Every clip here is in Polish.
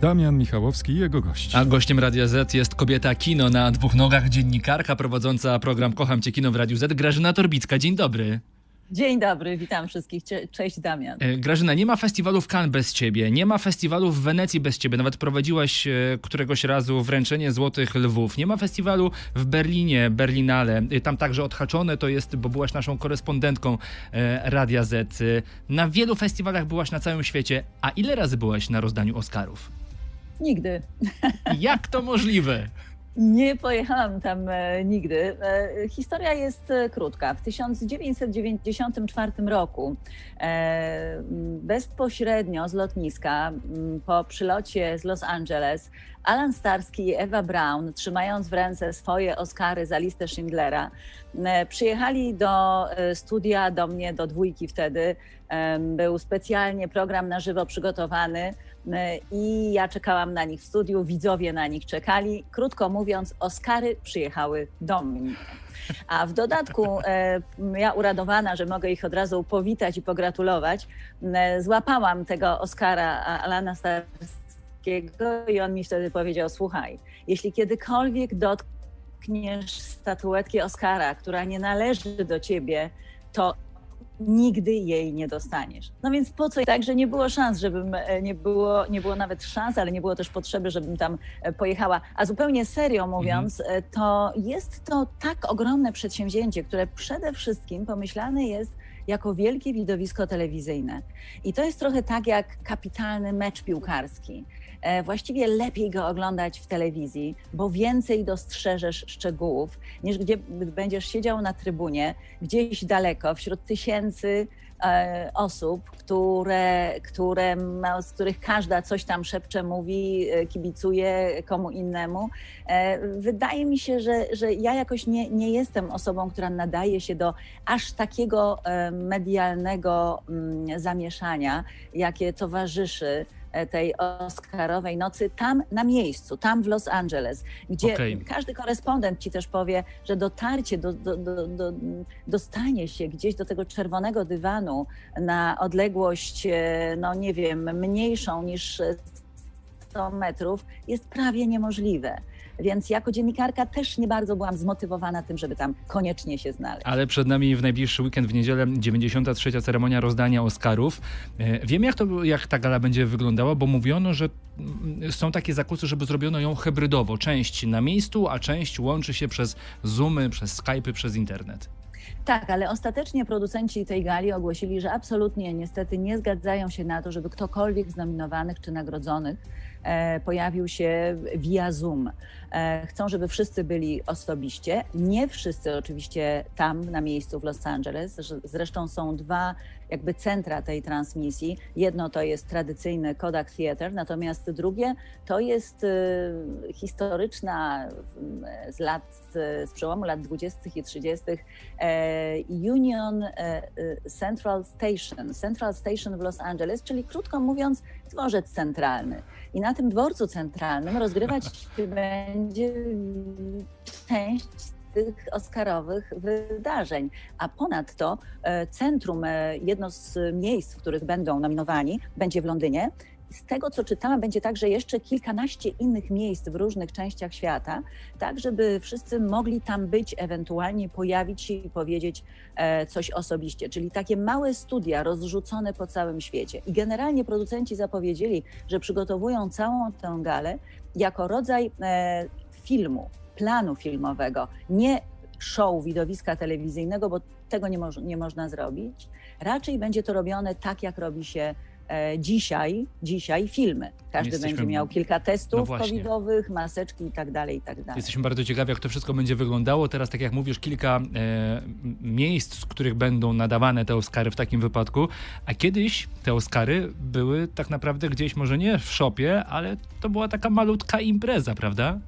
Damian Michałowski i jego gość. A gościem Radia Z jest kobieta kino na dwóch nogach, dziennikarka prowadząca program Kocham Cię Kino w Radiu Z, Grażyna Torbicka. Dzień dobry. Dzień dobry, witam wszystkich. Cześć Damian. E, Grażyna, nie ma festiwalu w Cannes bez ciebie, nie ma festiwalu w Wenecji bez ciebie. Nawet prowadziłaś e, któregoś razu wręczenie Złotych Lwów. Nie ma festiwalu w Berlinie, Berlinale. E, Tam także odhaczone to jest, bo byłaś naszą korespondentką Radia Z. Na wielu festiwalach byłaś na całym świecie. A ile razy byłaś na rozdaniu Oscarów? Nigdy. Jak to możliwe? Nie pojechałam tam e, nigdy. E, historia jest e, krótka. W 1994 roku bezpośrednio z lotniska m, po przylocie z Los Angeles Alan Starski i Ewa Brown, trzymając w ręce swoje Oscary za listę Schindlera, przyjechali do studia, do mnie, do dwójki wtedy. Był specjalnie program na żywo przygotowany e, i ja czekałam na nich w studiu, widzowie na nich czekali. Krótko mówiąc, Oscary przyjechały do mnie. A w dodatku e, ja uradowana, że mogę ich od razu powitać i pogratulować, e, złapałam tego Oscara Alana Starskiego i on mi wtedy powiedział, słuchaj, jeśli kiedykolwiek dotkniesz statuetki Oscara, która nie należy do ciebie, to nigdy jej nie dostaniesz. No więc po co? Także nie było szans, żebym, e, nie było, nie było nawet szans, ale nie było też potrzeby, żebym tam e, pojechała. A zupełnie serio mówiąc, e, to jest to tak ogromne przedsięwzięcie, które przede wszystkim pomyślane jest jako wielkie widowisko telewizyjne. I to jest trochę tak jak kapitalny mecz piłkarski. E, Właściwie lepiej go oglądać w telewizji, bo więcej dostrzeżesz szczegółów, niż gdzie będziesz siedział na trybunie, gdzieś daleko, wśród tysięcy e, osób, które, które, z których każda coś tam szepcze, mówi, e, kibicuje komu innemu. Wydaje mi się, że, że ja jakoś nie, nie jestem osobą, która nadaje się do aż takiego medialnego mm, zamieszania, jakie towarzyszy tej Oscarowej nocy tam na miejscu, tam w Los Angeles, gdzie Okej. każdy korespondent ci też powie, że dotarcie, do, do, do, do, dostanie się gdzieś do tego czerwonego dywanu na odległość, e, no nie wiem, mniejszą niż e, 100 metrów jest prawie niemożliwe. Więc jako dziennikarka też nie bardzo byłam zmotywowana tym, żeby tam koniecznie się znaleźć. Ale przed nami w najbliższy weekend w niedzielę 93. ceremonia rozdania Oscarów. E, Wiem jak, to, jak ta gala będzie wyglądała, bo mówiono, że mm, są takie zakusy, żeby zrobiono ją hybrydowo. Część na miejscu, a część łączy się przez Zoomy, przez Skype'y, przez internet. Tak, ale ostatecznie producenci tej gali ogłosili, że absolutnie niestety nie zgadzają się na to, żeby ktokolwiek z nominowanych czy nagrodzonych e, pojawił się via Zoom. E, chcą, żeby wszyscy byli osobiście. Nie wszyscy oczywiście tam na miejscu w Los Angeles. Zresz- Zresztą są dwa jakby centra tej transmisji. Jedno to jest tradycyjny Kodak Theater, natomiast drugie to jest e, historyczna e, z lat, z przełomu lat 20. i 30. e, Union Central Station, Central Station w Los Angeles, czyli krótko mówiąc dworzec centralny. I na tym dworcu centralnym rozgrywać się będzie część tych oscarowych wydarzeń. A ponadto e, centrum, e, jedno z miejsc, w których będą nominowani, będzie w Londynie. Z tego, co czytałam, będzie także jeszcze kilkanaście innych miejsc w różnych częściach świata, tak żeby wszyscy mogli tam być, ewentualnie pojawić się i powiedzieć e, coś osobiście. Czyli takie małe studia rozrzucone po całym świecie. I generalnie producenci zapowiedzieli, że przygotowują całą tę galę jako rodzaj e, filmu, planu filmowego, nie show widowiska telewizyjnego, bo tego nie, moż, nie można zrobić. Raczej będzie to robione tak, jak robi się dzisiaj, dzisiaj filmy. Każdy Jesteśmy- będzie miał kilka No testów właśnie. covidowych, maseczki i tak dalej, i tak dalej. Jesteśmy bardzo ciekawi, jak to wszystko będzie wyglądało. Teraz, tak jak mówisz, kilka e, miejsc, z których będą nadawane te Oscary w takim wypadku. A kiedyś te Oscary były tak naprawdę gdzieś, może nie w szopie, ale to była taka malutka impreza, prawda?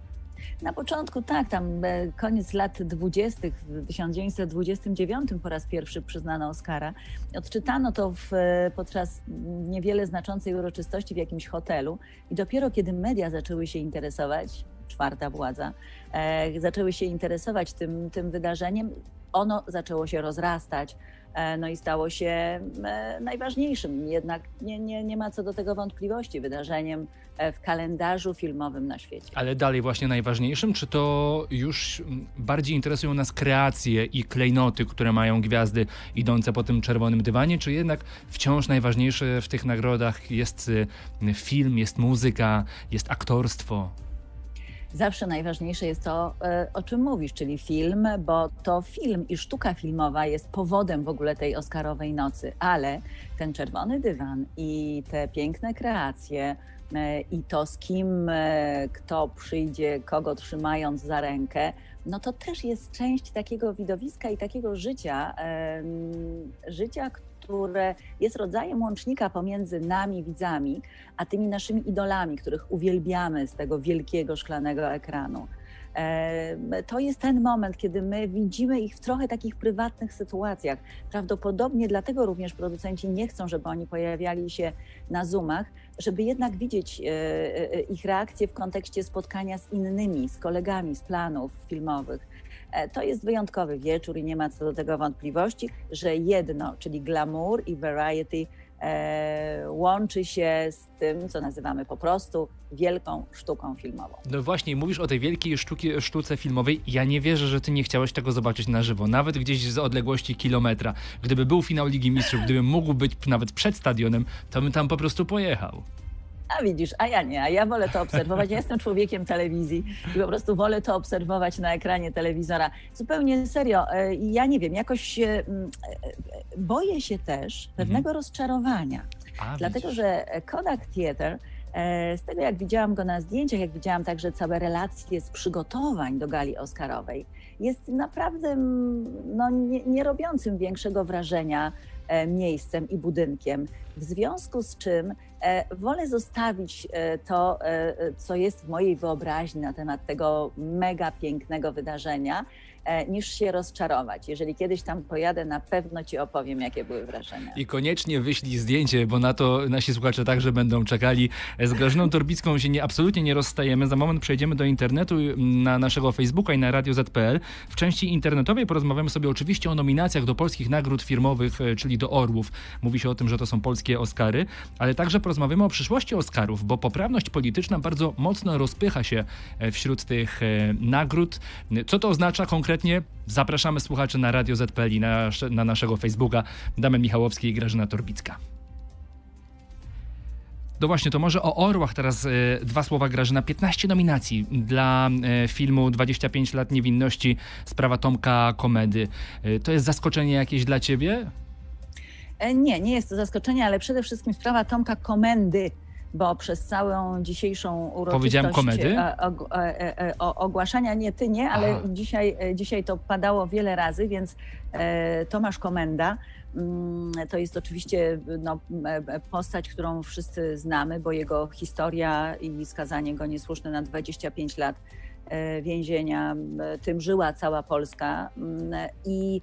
Na początku tak, tam e, koniec lat 20. w 1929 po raz pierwszy przyznano Oscara. Odczytano to w, e, podczas niewiele znaczącej uroczystości w jakimś hotelu i dopiero kiedy media zaczęły się interesować, czwarta władza, e, zaczęły się interesować tym, tym wydarzeniem, ono zaczęło się rozrastać. E, no i stało się e, najważniejszym, jednak nie, nie, nie ma co do tego wątpliwości, wydarzeniem e, w kalendarzu filmowym na świecie. Ale dalej właśnie najważniejszym, czy to już bardziej interesują nas kreacje i klejnoty, które mają gwiazdy idące po tym czerwonym dywanie, czy jednak wciąż najważniejsze w tych nagrodach jest film, jest muzyka, jest aktorstwo? Zawsze najważniejsze jest to, e, o czym mówisz, czyli film, bo to film i sztuka filmowa jest powodem w ogóle tej Oscarowej nocy, ale ten czerwony dywan i te piękne kreacje e, i to z kim e, kto przyjdzie, kogo trzymając za rękę, no to też jest część takiego widowiska i takiego życia, życia, które jest rodzajem łącznika pomiędzy nami, widzami, a tymi naszymi idolami, których uwielbiamy z tego wielkiego szklanego ekranu. To jest ten moment, kiedy my widzimy ich w trochę takich prywatnych sytuacjach. Prawdopodobnie dlatego również producenci nie chcą, żeby oni pojawiali się na Zoomach, żeby jednak widzieć e, e, ich reakcje w kontekście spotkania z innymi, z kolegami z planów filmowych. E, to jest wyjątkowy wieczór i nie ma co do tego wątpliwości, że jedno, czyli glamour i variety, e, łączy się z tym, co nazywamy po prostu wielką sztuką filmową. No właśnie, mówisz o tej wielkiej sztuki, sztuce filmowej. Ja nie wierzę, że ty nie chciałeś tego zobaczyć na żywo, nawet gdzieś z odległości kilometra. Gdyby był finał Ligi Mistrzów, gdyby mógł być nawet przed stadionem, to bym tam po prostu pojechał. A widzisz, a ja nie, a ja wolę to obserwować. Ja jestem człowiekiem telewizji i po prostu wolę to obserwować na ekranie telewizora. Zupełnie serio, e, ja nie wiem, jakoś mm, e, boję się też pewnego mhm. rozczarowania. A, dlatego, widzisz. że Kodak Theater e, z tego, jak widziałam go na zdjęciach, jak widziałam także całe relacje z przygotowań do gali Oscarowej, jest naprawdę mm, no, nie, nie robiącym większego wrażenia miejscem i budynkiem. W związku z czym E, wolę zostawić e, to, e, co jest w mojej wyobraźni na temat tego mega pięknego wydarzenia E, niż się rozczarować. Jeżeli kiedyś tam pojadę, na pewno ci opowiem, jakie były wrażenia. I koniecznie wyślij zdjęcie, bo na to nasi słuchacze także będą czekali. Z Grażyną Torbicką się nie, absolutnie nie rozstajemy. Za moment przejdziemy do internetu, na naszego Facebooka i na Radio ZPL. W części internetowej porozmawiamy sobie oczywiście o nominacjach do polskich nagród firmowych, e, czyli do Orłów. Mówi się o tym, że to są polskie Oscary, ale także porozmawiamy o przyszłości Oscarów, bo poprawność polityczna bardzo mocno rozpycha się e, wśród tych nagród. Co to oznacza konkretnie? Konkretnie zapraszamy słuchaczy na Radio ZPL i na, na naszego Facebooka Damian Michałowski i Grażyna Torbicka. No właśnie, to może o Orłach teraz y, dwa słowa Grażyna. 15 nominacji dla y, filmu 25 lat niewinności, sprawa Tomka Komedy. Y, to jest zaskoczenie jakieś dla ciebie? Nie, nie jest to zaskoczenie, ale przede wszystkim sprawa Tomka Komendy bo przez całą dzisiejszą uroczystość Powiedziałem komedy? E, e, ogłaszania, nie ty nie, ale dzisiaj, e, dzisiaj to padało wiele razy, więc Tomasz Komenda mm, to jest oczywiście no, postać, którą wszyscy znamy, bo jego historia i skazanie go niesłuszne na 25 lat więzienia, tym żyła cała Polska. I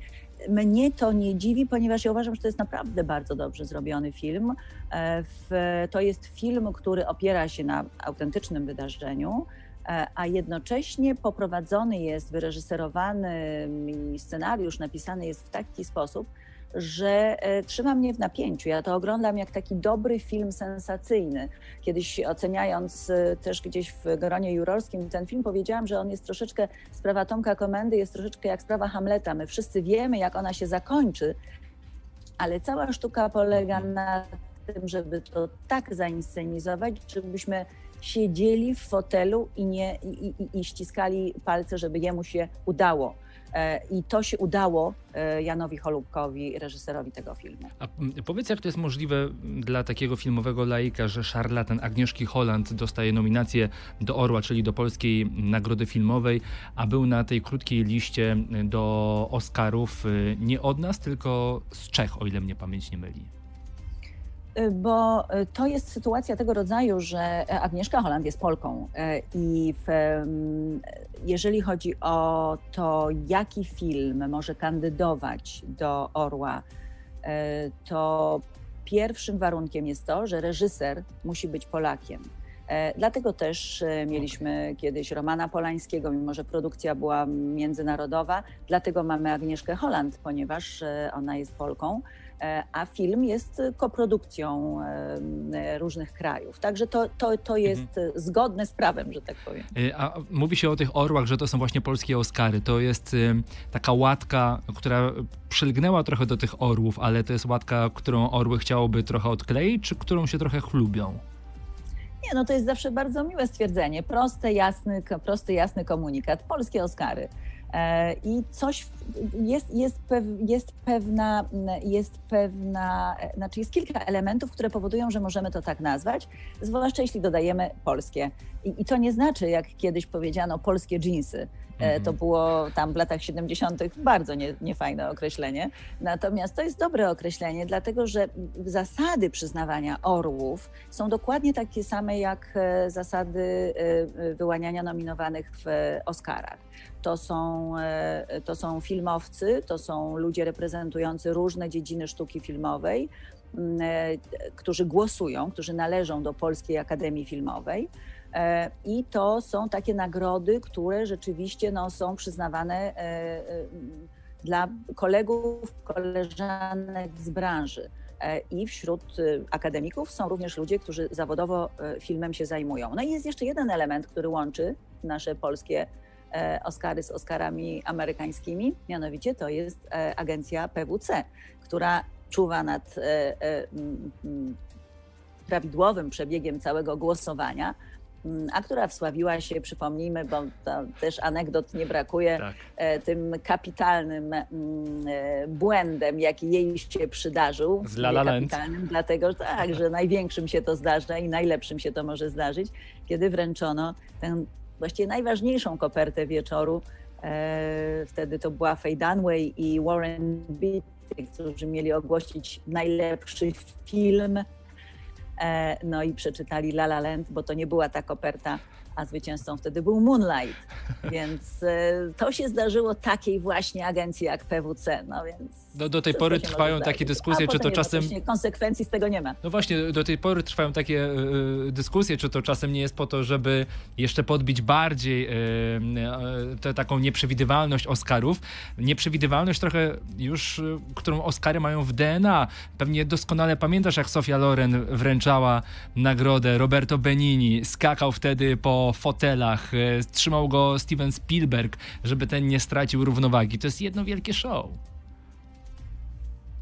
mnie to nie dziwi, ponieważ ja uważam, że to jest naprawdę bardzo dobrze zrobiony film. E, to jest film, który opiera się na autentycznym wydarzeniu, e, a jednocześnie poprowadzony jest, wyreżyserowany i scenariusz napisany jest w taki sposób, że e, trzyma mnie w napięciu. Ja to oglądam jak taki dobry film sensacyjny. Kiedyś oceniając e, też gdzieś w gronie jurorskim ten film, powiedziałam, że on jest troszeczkę, sprawa Tomka Komendy jest troszeczkę jak sprawa Hamleta. My wszyscy wiemy, jak ona się zakończy, ale cała sztuka polega na tym, żeby to tak zainscenizować, żebyśmy siedzieli w fotelu i, nie, i, i, i ściskali palce, żeby jemu się udało I to się udało e, Janowi Holubkowi, reżyserowi tego filmu. A powiedz, jak to jest możliwe dla takiego filmowego laika, że szarlatan Agnieszki Holland dostaje nominację do Orła, czyli do polskiej nagrody filmowej, a był na tej krótkiej liście do Oscarów e, nie od nas, tylko z Czech, o ile mnie pamięć nie myli. Y, bo y, to jest sytuacja tego rodzaju, że Agnieszka Holland jest Polką y, i w, jeżeli chodzi o to, jaki film może kandydować do Orła, to pierwszym warunkiem jest to, że reżyser musi być Polakiem. E, Dlatego też e, mieliśmy kiedyś Romana Polańskiego, mimo że produkcja była międzynarodowa. Dlatego mamy Agnieszkę Holland, ponieważ e, ona jest Polką, e, a film jest koprodukcją e, różnych krajów. Także to, to, to jest e, zgodne z prawem, że tak powiem. Y, A mówi się o tych orłach, że to są właśnie polskie Oscary. To jest taka łatka, która przylgnęła trochę do tych orłów, ale to jest łatka, którą orły chciałoby trochę odkleić, czy którą się trochę chlubią? Nie, no to jest zawsze bardzo miłe stwierdzenie. Prosty, jasny, prosty, jasny komunikat. Polskie Oscary. E, I coś jest, jest, pew, jest pewna, jest pewna, znaczy jest kilka elementów, które powodują, że możemy to tak nazwać, zwłaszcza jeśli dodajemy polskie. I, i to nie znaczy, jak kiedyś powiedziano, polskie dżinsy. E, To było tam w latach 70. bardzo nie, niefajne określenie. Natomiast to jest dobre określenie, dlatego że zasady przyznawania orłów są dokładnie takie same jak e, zasady e, wyłaniania nominowanych w Oscarach. To są, to są filmowcy, to są ludzie reprezentujący różne dziedziny sztuki filmowej, którzy głosują, którzy należą do Polskiej Akademii Filmowej. E, I to są takie nagrody, które rzeczywiście no, są przyznawane e, e, dla kolegów, koleżanek z branży. I wśród akademików są również ludzie, którzy zawodowo filmem się zajmują. No i jest jeszcze jeden element, który łączy nasze polskie Oscary z Oscarami amerykańskimi, mianowicie to jest agencja PWC, która czuwa nad prawidłowym przebiegiem całego głosowania, a która wsławiła się, przypomnijmy, bo to też anegdot nie brakuje, Tak. e, tym kapitalnym mm, e, błędem, jaki jej się przydarzył. Z La La. Kapitalnym, dlatego że tak, że największym się to zdarza i najlepszym się to może zdarzyć, kiedy wręczono tę właściwie najważniejszą kopertę wieczoru. E, wtedy to była Faye Dunaway i Warren Beatty, którzy mieli ogłosić najlepszy film. E, no i przeczytali La La Land, bo to nie była ta koperta, a zwycięzcą wtedy był Moonlight. Więc e, to się zdarzyło takiej właśnie agencji jak PWC. No więc Do, do tej wszystko pory trwają takie dyskusje, czy to czasem. konsekwencji z tego nie ma. No właśnie, do tej pory trwają takie e, dyskusje, czy to czasem nie jest po to, żeby jeszcze podbić bardziej e, e, tę taką nieprzewidywalność Oscarów. Nieprzewidywalność trochę już, e, którą Oscary mają w DNA. Pewnie doskonale pamiętasz, jak Sofia Loren wręczała nagrodę Roberto Benini. Skakał wtedy po fotelach, trzymał go Steven Spielberg, żeby ten nie stracił równowagi. To jest jedno wielkie show.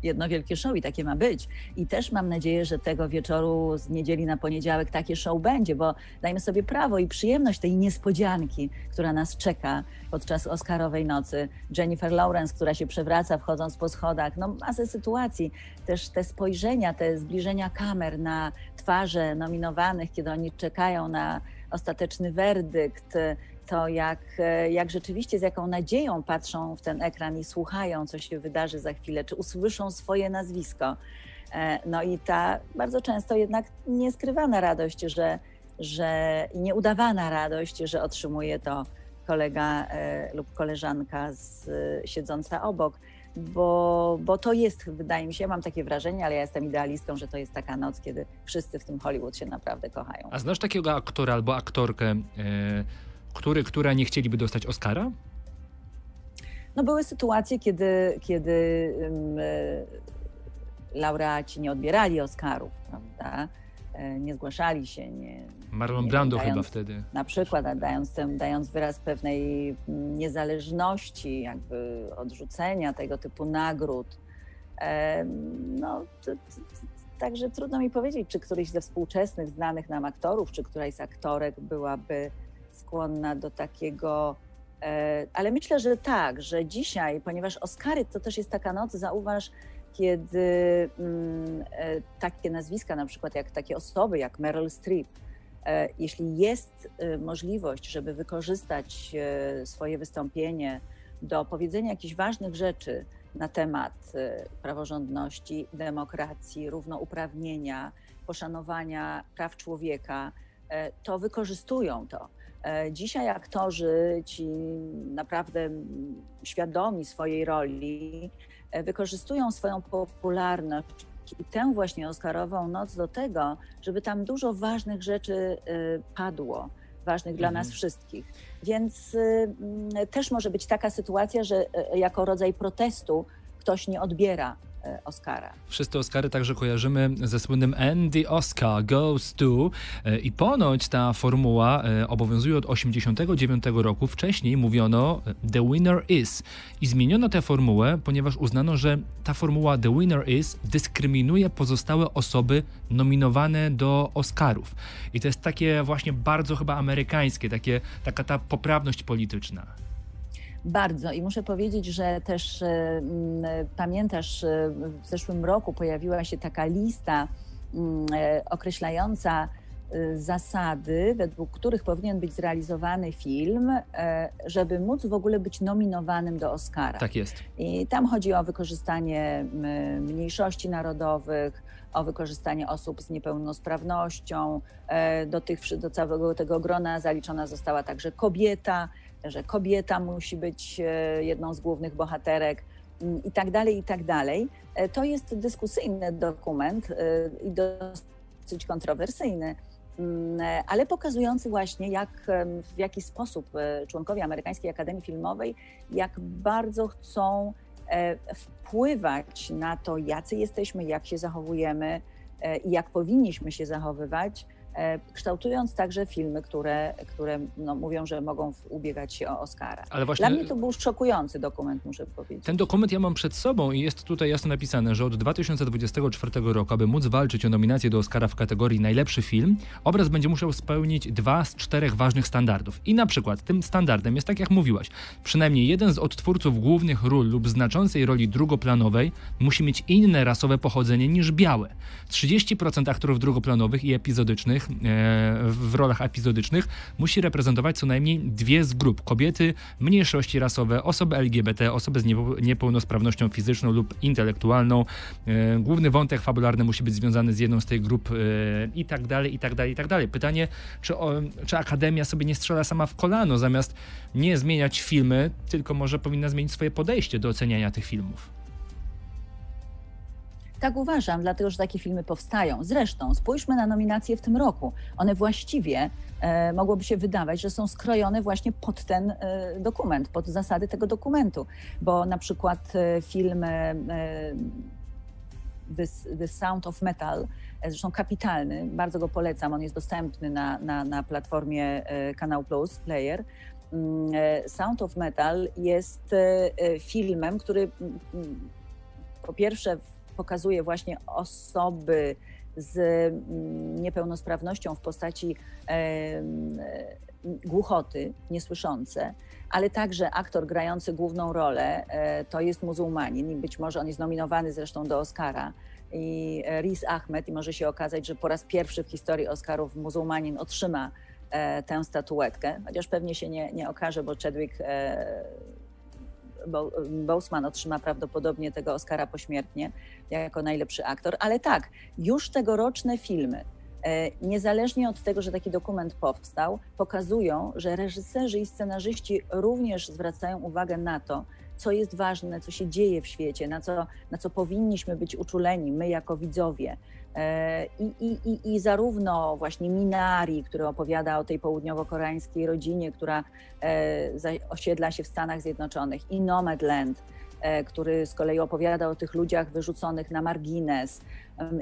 Jedno wielkie show i takie ma być. I też mam nadzieję, że tego wieczoru z niedzieli na poniedziałek takie show będzie, bo dajmy sobie prawo i przyjemność tej niespodzianki, która nas czeka podczas Oscarowej nocy. Jennifer Lawrence, która się przewraca wchodząc po schodach, no masę sytuacji. Też te spojrzenia, te zbliżenia kamer na twarze nominowanych, kiedy oni czekają na ostateczny werdykt, to jak, jak rzeczywiście z jaką nadzieją patrzą w ten ekran i słuchają, co się wydarzy za chwilę, czy usłyszą swoje nazwisko. E, No i ta bardzo często jednak nieskrywana radość, że, że nieudawana radość, że otrzymuje to kolega e, lub koleżanka z, siedząca obok. Bo, bo to jest, wydaje mi się, mam takie wrażenie, ale ja jestem idealistą, że to jest taka noc, kiedy wszyscy w tym Hollywood się naprawdę kochają. A znasz takiego aktora albo aktorkę, e, który, która nie chcieliby dostać Oscara? No były sytuacje, kiedy, kiedy um, laureaci nie odbierali Oscarów, prawda? E, Nie zgłaszali się, nie, Marlon Nie, Brando dając- chyba wtedy. na przykład dając, tym, dając wyraz pewnej niezależności, jakby odrzucenia tego typu nagród. E, No, to, to, to, także trudno mi powiedzieć, czy któryś ze współczesnych, znanych nam aktorów, czy któraś z aktorek byłaby skłonna do takiego. e, Ale myślę, że tak, że dzisiaj, ponieważ Oscary to też jest taka noc, zauważ, kiedy mm, e, takie nazwiska, na przykład jak takie osoby jak Meryl Streep, e, jeśli jest e, możliwość, żeby wykorzystać swoje wystąpienie do powiedzenia jakichś ważnych rzeczy na temat praworządności, demokracji, równouprawnienia, poszanowania praw człowieka, to wykorzystują to. Dzisiaj aktorzy, ci naprawdę świadomi swojej roli, wykorzystują swoją popularność tę właśnie Oscarową noc do tego, żeby tam dużo ważnych rzeczy y, padło, ważnych dla Mhm. nas wszystkich. Więc y, też może być taka sytuacja, że y, jako rodzaj protestu ktoś nie odbiera Oscara. Wszyscy Oscary także kojarzymy ze słynnym And the Oscar goes to e, i ponoć ta formuła e, obowiązuje od 89 roku. Wcześniej mówiono e, The winner is i zmieniono tę formułę, ponieważ uznano, że ta formuła The winner is dyskryminuje pozostałe osoby nominowane do Oscarów. I to jest takie właśnie bardzo chyba amerykańskie, takie, taka ta poprawność polityczna. Bardzo i muszę powiedzieć, że też e, mm, pamiętasz, e, w zeszłym roku pojawiła się taka lista e, określająca e, zasady, według których powinien być zrealizowany film, e, żeby móc w ogóle być nominowanym do Oscara. Tak jest. I tam chodzi o wykorzystanie mniejszości narodowych, o wykorzystanie osób z niepełnosprawnością. E, Do, tych, do całego tego grona zaliczona została także kobieta, że kobieta musi być e, jedną z głównych bohaterek m, i tak dalej, i tak dalej. E, To jest dyskusyjny dokument e, i dosyć kontrowersyjny. Mm, Ale pokazujący właśnie, jak, w jaki sposób członkowie Amerykańskiej Akademii Filmowej jak bardzo chcą wpływać na to, jacy jesteśmy, jak się zachowujemy i jak powinniśmy się zachowywać, kształtując także filmy, które, które no, mówią, że mogą ubiegać się o Oscara. Ale właśnie Dla mnie to był szokujący dokument, muszę powiedzieć. Ten dokument ja mam przed sobą i jest tutaj jasno napisane, że od 2024 roku, aby móc walczyć o nominację do Oscara w kategorii najlepszy film, obraz będzie musiał spełnić dwa z czterech ważnych standardów. I na przykład tym standardem jest tak jak mówiłaś, przynajmniej jeden z odtwórców głównych ról lub znaczącej roli drugoplanowej musi mieć inne rasowe pochodzenie niż białe. 30% aktorów drugoplanowych i epizodycznych e, w rolach epizodycznych musi reprezentować co najmniej dwie z grup kobiety, mniejszości rasowe, osoby LGBT, osoby z niepełnosprawnością fizyczną lub intelektualną. E, Główny wątek fabularny musi być związany z jedną z tych grup e, i tak dalej, i tak dalej, i tak dalej. Pytanie, czy, czy Akademia sobie nie strzela sama w kolano, zamiast nie zmieniać filmy, tylko może powinna zmienić swoje podejście do oceniania tych filmów. Tak uważam, dlatego że takie filmy powstają. Zresztą spójrzmy na nominacje w tym roku. One właściwie e, mogłoby się wydawać, że są skrojone właśnie pod ten e, dokument, pod zasady tego dokumentu, bo na przykład e, film e, e, The, The Sound of Metal, e, zresztą kapitalny, bardzo go polecam, on jest dostępny na, na, na platformie Kanał Plus, Player. Mm, Sound of Metal jest filmem, który mm, mm, po pierwsze pokazuje właśnie osoby z mm, niepełnosprawnością w postaci e, głuchoty, niesłyszące, ale także aktor grający główną rolę e, to jest muzułmanin i być może on jest nominowany zresztą do Oscara. I e, Riz Ahmed i może się okazać, że po raz pierwszy w historii Oscarów muzułmanin otrzyma tę statuetkę, chociaż pewnie się nie, nie okaże, bo Chadwick Boseman otrzyma prawdopodobnie tego Oscara pośmiertnie jako najlepszy aktor, ale tak, już tegoroczne filmy, e, niezależnie od tego, że taki dokument powstał, pokazują, że reżyserzy i scenarzyści również zwracają uwagę na to, co jest ważne, co się dzieje w świecie, na co, na co powinniśmy być uczuleni, my jako widzowie. E, I, i, i, I zarówno właśnie Minari, który opowiada o tej południowo-koreańskiej rodzinie, która e, osiedla się w Stanach Zjednoczonych, i Nomadland, e, który z kolei opowiada o tych ludziach wyrzuconych na margines,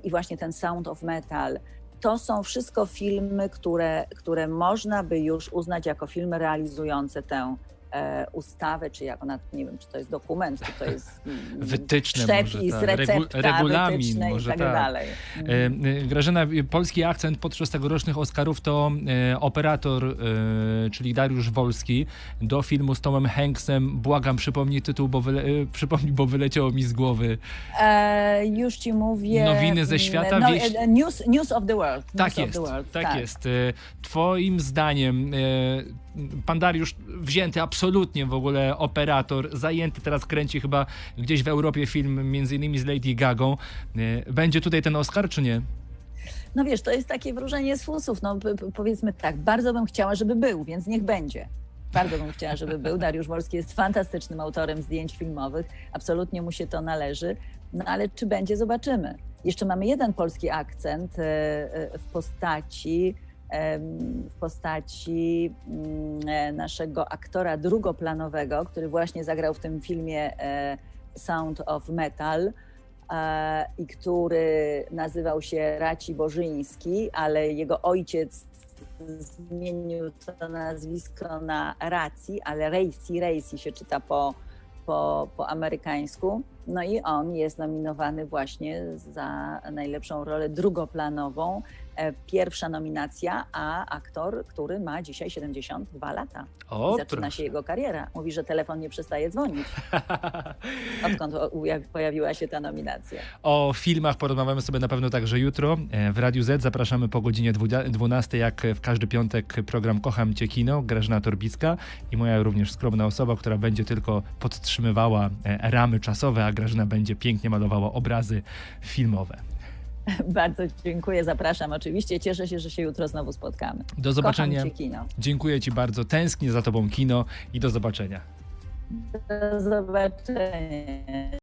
i właśnie ten Sound of Metal. To są wszystko filmy, które, które można by już uznać jako filmy realizujące tę ustawę, czy jak ona, nie wiem, czy to jest dokument, czy to jest mm, Wytyczne przepis, może, tak. Recepta, regulamin może, i tak, tak. dalej. E, e, Grażyna, e, polski akcent podczas tegorocznych Oscarów to e, operator, e, czyli Dariusz Wolski, do filmu z Tomem Hanksem. Błagam, przypomnij tytuł, bo, wyle, e, przypomnij, bo wyleciało mi z głowy. E, już ci mówię. Nowiny ze mm, świata, No, e, news, news of the world. Tak news of jest, world, tak, jest. E, Twoim zdaniem e, pan Dariusz wzięty absolutnie w ogóle operator, zajęty teraz kręci chyba gdzieś w Europie film między innymi z Lady Gagą. E, Będzie tutaj ten Oscar, czy nie? No wiesz, to jest takie wróżenie z fusów. No powiedzmy tak, bardzo bym chciała, żeby był, więc niech będzie. Bardzo bym chciała, żeby był. Dariusz Wolski jest fantastycznym autorem zdjęć filmowych. Absolutnie mu się to należy. No ale czy będzie, zobaczymy. Jeszcze mamy jeden polski akcent e, e, w postaci w postaci mm, e, naszego aktora drugoplanowego, który właśnie zagrał w tym filmie e, Sound of Metal e, i który nazywał się Raci Bożyński, ale jego ojciec zmienił to nazwisko na Raci, ale Racy, Racy się czyta po, po, po amerykańsku. No i on jest nominowany właśnie za najlepszą rolę drugoplanową. E, Pierwsza nominacja, a aktor, który ma dzisiaj 72 lata. O, I zaczyna proszę. się jego kariera. Mówi, że telefon nie przestaje dzwonić, odkąd pojawiła się ta nominacja. O filmach porozmawiamy sobie na pewno także jutro. E, W Radiu Z zapraszamy po godzinie 12, jak w każdy piątek program Kocham Cię Kino, Grażyna Torbicka i moja również skromna osoba, która będzie tylko podtrzymywała e, ramy czasowe, a Grażyna będzie pięknie malowała obrazy filmowe. Bardzo dziękuję, zapraszam oczywiście. Cieszę się, że się jutro znowu spotkamy. Do zobaczenia. Dziękuję Ci bardzo. Tęsknię za Tobą kino i do zobaczenia. Do zobaczenia.